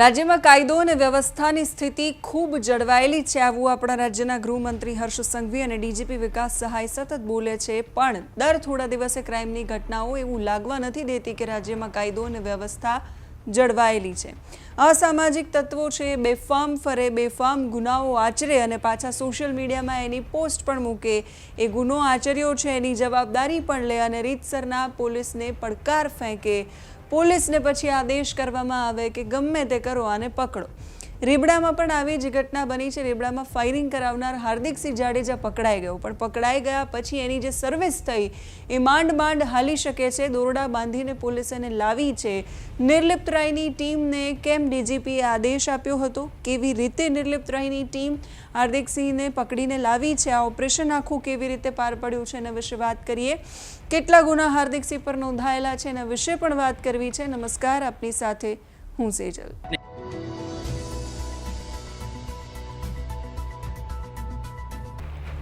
રાજ્યમાં કાયદો અને વ્યવસ્થાની સ્થિતિ ખૂબ જળવાયેલી છે. આવું આપણા રાજ્યના ગૃહમંત્રી હર્ષ સંઘવી અને ડીજીપી વિકાસ સહાય સતત બોલે છે. પણ દર થોડા દિવસે ક્રાઇમની ઘટનાઓ એવું લાગવા નથી દેતી કે રાજ્યમાં કાયદો અને વ્યવસ્થા જળવાયેલી છે. અસામાજિક તત્વો છે, બેફામ ફરે, બેફામ ગુનાઓ આચરે અને પાછા સોશિયલ મીડિયામાં એની પોસ્ટ પણ મૂકે. એ ગુનો આચર્યો છે, એની જવાબદારી પણ લે અને રીતસરના પોલીસને પડકાર ફેંકે. પોલીસને પછી આદેશ કરવામાં આવે કે ગમે તે કરો આને પકડો. રીબડામાં પણ આવી જ ઘટના બની છે. રીબડામાં ફાયરિંગ કરાવનાર હાર્દિકસિંહ જાડેજા પકડાઈ ગયો, પણ પકડાઈ ગયા પછી એની જે સર્વિસ થઈ, એ માંડ માંડ હાલી શકે છે. દોરડા બાંધીને પોલીસે એને લાવી છે. નિર્લિપ્ત રાયની ટીમને કેમ ડીજીપીએ આદેશ આપ્યો હતો? કેવી રીતે નિર્લિપ્ત રાયની ટીમ હાર્દિકસિંહને પકડીને લાવી છે? આ ઓપરેશન આખું કેવી રીતે પાર પડ્યું છે એના વિશે વાત કરીએ. કેટલા ગુના હાર્દિકસિંહ પર નોંધાયેલા છે એના વિશે પણ વાત કરવી છે. નમસ્કાર, આપની સાથે હું સેજલ.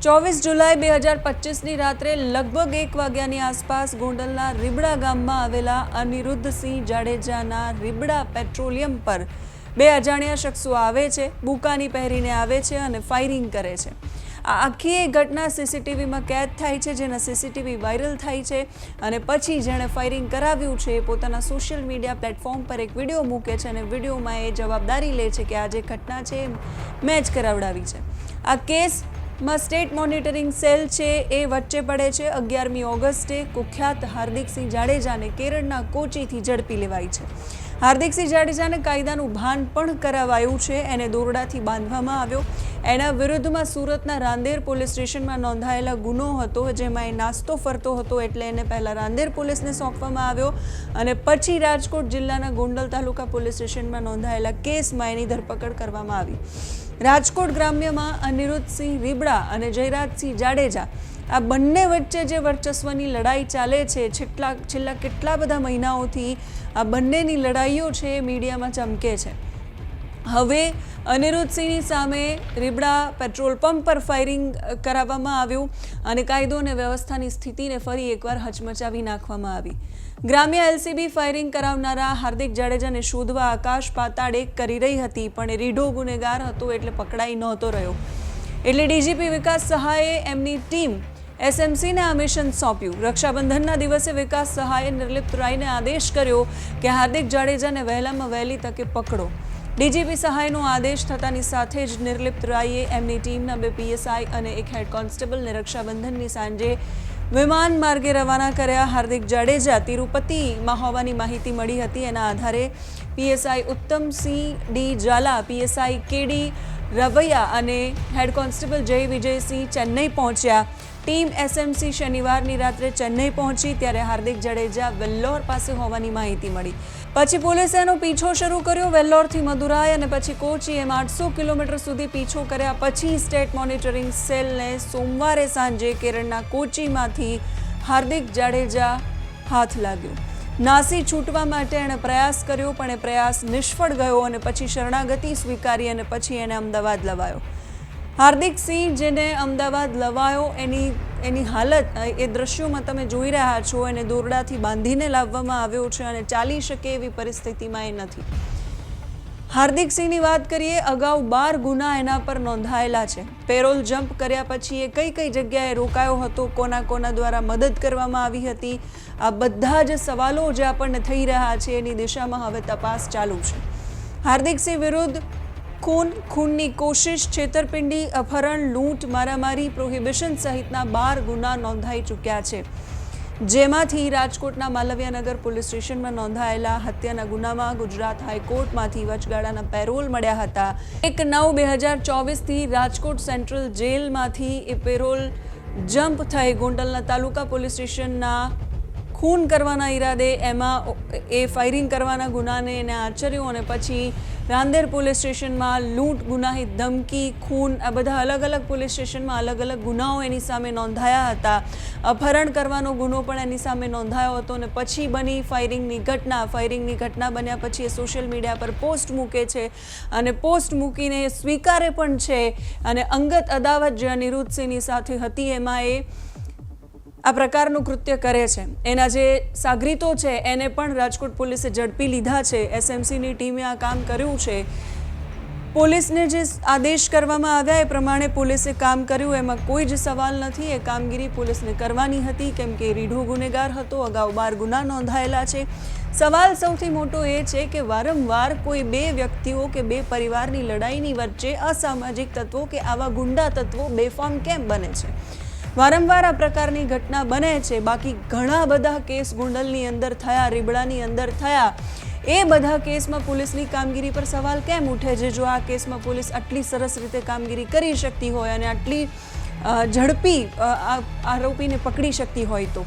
ચોવીસ જુલાઈ બે હજાર પચીસની રાત્રે લગભગ એક વાગ્યાની આસપાસ ગોંડલના રીબડા ગામમાં આવેલા અનિરુદ્ધસિંહ જાડેજાના રીબડા પેટ્રોલિયમ પર બે અજાણ્યા શખ્સો આવે છે, બુકાની પહેરીને આવે છે અને ફાયરિંગ કરે છે. આ આખી એ ઘટના સીસીટીવીમાં કેદ થાય છે, જેના સીસીટીવી વાયરલ થાય છે અને પછી જેણે ફાયરિંગ કરાવ્યું છે એ પોતાના સોશિયલ મીડિયા પ્લેટફોર્મ પર એક વીડિયો મૂકે છે અને વિડીયોમાં એ જવાબદારી લે છે કે આ જે ઘટના છે એ મેં જ કરાવડાવી છે. આ કેસ માં સ્ટેટ મોનિટરિંગ સેલ છે એ વચ્ચે પડે છે. અગિયારમી ઓગસ્ટે કુખ્યાત હાર્દિકસિંહ જાડેજાને કેરળના કોચીથી ઝડપી લેવાય છે. હાર્દિકસિંહ જાડેજાને કાયદાનું ભાન પણ કરાવાયું છે. એને દોરડાથી બાંધવામાં આવ્યો. એના વિરુદ્ધમાં સુરતના રાંદેર પોલીસ સ્ટેશનમાં નોંધાયેલા ગુનો હતો, જેમાં એ નાસ્તો ફરતો હતો એટલે એને પહેલાં રાંદેર પોલીસને સોંપવામાં આવ્યો અને પછી રાજકોટ જિલ્લાના ગોંડલ તાલુકા પોલીસ સ્ટેશનમાં નોંધાયેલા કેસમાં એની ધરપકડ કરવામાં આવી. રાજકોટ ગ્રામ્યમાં અનિરુદ્ધસિંહ રીબડા અને જયરાજસિંહ જાડેજા, આ બંને વચ્ચે જે વર્ચસ્વની લડાઈ ચાલે છે છેલ્લા છેલ્લા કેટલા બધા મહિનાઓથી આ બંનેની લડાઈઓ છે એ મીડિયામાં ચમકે છે. હવે અનિરુદ્ધસિંહની સામે રીબડા પેટ્રોલ પંપ પર ફાયરિંગ કરાવવામાં આવ્યું અને કાયદો અને વ્યવસ્થાની સ્થિતિને ફરી એકવાર હચમચાવી નાખવામાં આવી. ગ્રામ્ય એલસીબી ફાયરિંગ કરાવનારા હાર્દિક જાડેજાને શોધવા આકાશ પાતાળ એક કરી રહી હતી, પણ રીઢો ગુનેગાર હતો એટલે પકડાઈ નહોતો રહ્યો. એટલે ડીજીપી વિકાસ સહાયે એમની ટીમ એસએમસીને આ મિશન સોંપ્યું. રક્ષાબંધનના દિવસે વિકાસ સહાયે નિર્લિપ્ત રાયને આદેશ કર્યો કે હાર્દિક જાડેજાને વહેલામાં વહેલી તકે પકડો. ડીજીપી સહાયનો આદેશ થતાની સાથે જ નિર્લિપ્ત રાયે એમની ટીમના બે પીએસઆઈ અને એક હેડ કોન્સ્ટેબલને રક્ષાબંધનની સાંજે વિમાન માર્ગે રવાના કર્યા હાર્દિક જાડેજા. તિરુપતિમાં હોવાની માહિતી મળી હતી. એના આધારે PSI Uttamsinh D Zala, PSI KD Ravaiya અને હેડ કોન્સ્ટેબલ જય વિજયસિંહ ચેન્નઈ પહોંચ્યા. ટીમ એસએમસી શનિવારની રાત્રે ચેન્નઈ પહોંચી ત્યારે હાર્દિક જાડેજા વેલ્લોર પાસે હોવાની માહિતી મળી. પછી પોલીસે એનો પીછો શરૂ કર્યો વેલ્લોરથી મદુરાઈ અને પછી કોચી એમ આઠસો કિલોમીટર સુધી પીછો કર્યા પછી સ્ટેટ મોનિટરિંગ સેલને સોમવારે સાંજે કેરળના કોચીમાંથી હાર્દિક જાડેજા હાથ લાગ્યો. નાસી છૂટવા માટે એણે પ્રયાસ કર્યો, પણ એ પ્રયાસ નિષ્ફળ ગયો અને પછી શરણાગતિ સ્વીકારી અને પછી એને અમદાવાદ લવાયો. હાર્દિક સિંહ જેને અમદાવાદ લવાયો, એની એની હાલત એ દ્રશ્યોમાં તમે જોઈ રહ્યા છો. એને દોરડાથી બાંધીને લાવવામાં આવ્યો છે અને ચાલી શકે એવી પરિસ્થિતિમાં એ નથી. હાર્દિક સિંહની વાત કરીએ, અગાઉ બાર ગુના એના પર નોંધાયેલા છે. પેરોલ જમ્પ કર્યા પછી એ કઈ કઈ જગ્યાએ રોકાયો હતો, કોના કોના દ્વારા મદદ કરવામાં આવી હતી? આ બધા જ સવાલો જે આપણને થઈ રહ્યા છે, એની દિશામાં હવે તપાસ ચાલુ છે. હાર્દિક સિંહ વિરુદ્ધ ખૂન ખૂનની કોશિશ છેતરપિંડી, અપહરણ, લૂંટ, મારામારી, પ્રોહિબિશન સહિતના બાર ગુના નોંધાઈ ચૂક્યા છે. જેમાંથી રાજકોટના માલવ્યાનગર પોલીસ સ્ટેશનમાં નોંધાયેલા હત્યાના ગુનામાં ગુજરાત હાઈકોર્ટમાંથી વચગાળાના પેરોલ મળ્યા હતા. એક નવ બે હજાર ચોવીસથી રાજકોટ સેન્ટ્રલ જેલમાંથી એ પેરોલ જમ્પ થઈ ગોંડલના તાલુકા પોલીસ સ્ટેશનના ખૂન કરવાના ઈરાદે, એમાં એ ફાયરિંગ કરવાના ગુનાને એને આચર્યો અને પછી રાંદેર પોલીસ સ્ટેશનમાં લૂંટ ગુનાહિત ધમકી, ખૂન, આ બધા અલગ અલગ પોલીસ સ્ટેશનમાં અલગ અલગ ગુનાઓ એની સામે નોંધાયા હતા. અપહરણ કરવાનો ગુનો પણ એની સામે નોંધાયો હતો અને પછી બની ફાયરિંગની ઘટના. ફાયરિંગની ઘટના બન્યા પછી એ સોશિયલ મીડિયા પર પોસ્ટ મૂકે છે અને પોસ્ટ મૂકીને સ્વીકારે પણ છે. અને અંગત અદાવત જે અનિરુદ્ધસિંહની સાથે હતી, એમાં એ આ પ્રકારનું કૃત્ય કરે છે. એના જે સાગરીતો છે, એને પણ રાજકોટ પોલીસે ઝડપી લીધા છે. એસએમસીની ટીમે આ કામ કર્યું છે. પોલીસને જે આદેશ કરવામાં આવ્યા એ પ્રમાણે પોલીસે કામ કર્યું. એમાં કોઈ જ સવાલ નથી. એ કામગીરી પોલીસને કરવાની હતી. કેમ કે રીઢો ગુનેગાર હતો. અગાઉ બાર ગુના નોંધાયેલા છે. સવાલ સૌથી મોટો એ છે કે વારંવાર કોઈ બે વ્યક્તિઓ કે બે પરિવારની લડાઈની વચ્ચે અસામાજિક તત્વો કે આવા ગુંડા તત્વો બેફામ કેમ બને છે? વારંવાર આ પ્રકારની ઘટના બને છે. બાકી ઘણા બધા કેસ ગુંડલની અંદર થયા, રીબડાની અંદર થયા. એ બધા કેસમાં પોલીસની કામગીરી પર સવાલ કેમ ઉઠે છે? જો આ કેસમાં પોલીસ આટલી સરસ રીતે કામગીરી કરી શકતી હોય અને આટલી ઝડપી આરોપીને પકડી શકતી હોય તો.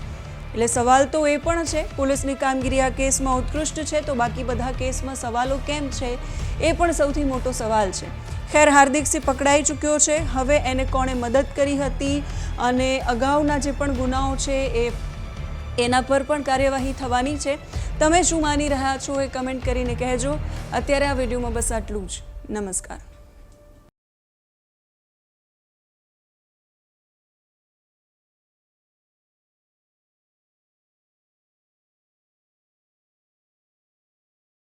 એટલે સવાલ તો એ પણ છે, પોલીસની કામગીરી આ કેસમાં ઉત્કૃષ્ટ છે તો બાકી બધા કેસમાં સવાલો કેમ છે એ પણ સૌથી મોટો સવાલ છે. ખેર હાર્દિક સિંહ પકડાઈ ચૂક્યો છે. હવે એને કોણે મદદ કરી હતી અને અગાઉના જે પણ ગુનાઓ છે એ એના પર પણ કાર્યવાહી થવાની છે. તમે શું માની રહ્યા છો એ કમેન્ટ કરીને કહેજો. અત્યારે આ વિડીયોમાં બસ આટલું જ. નમસ્કાર.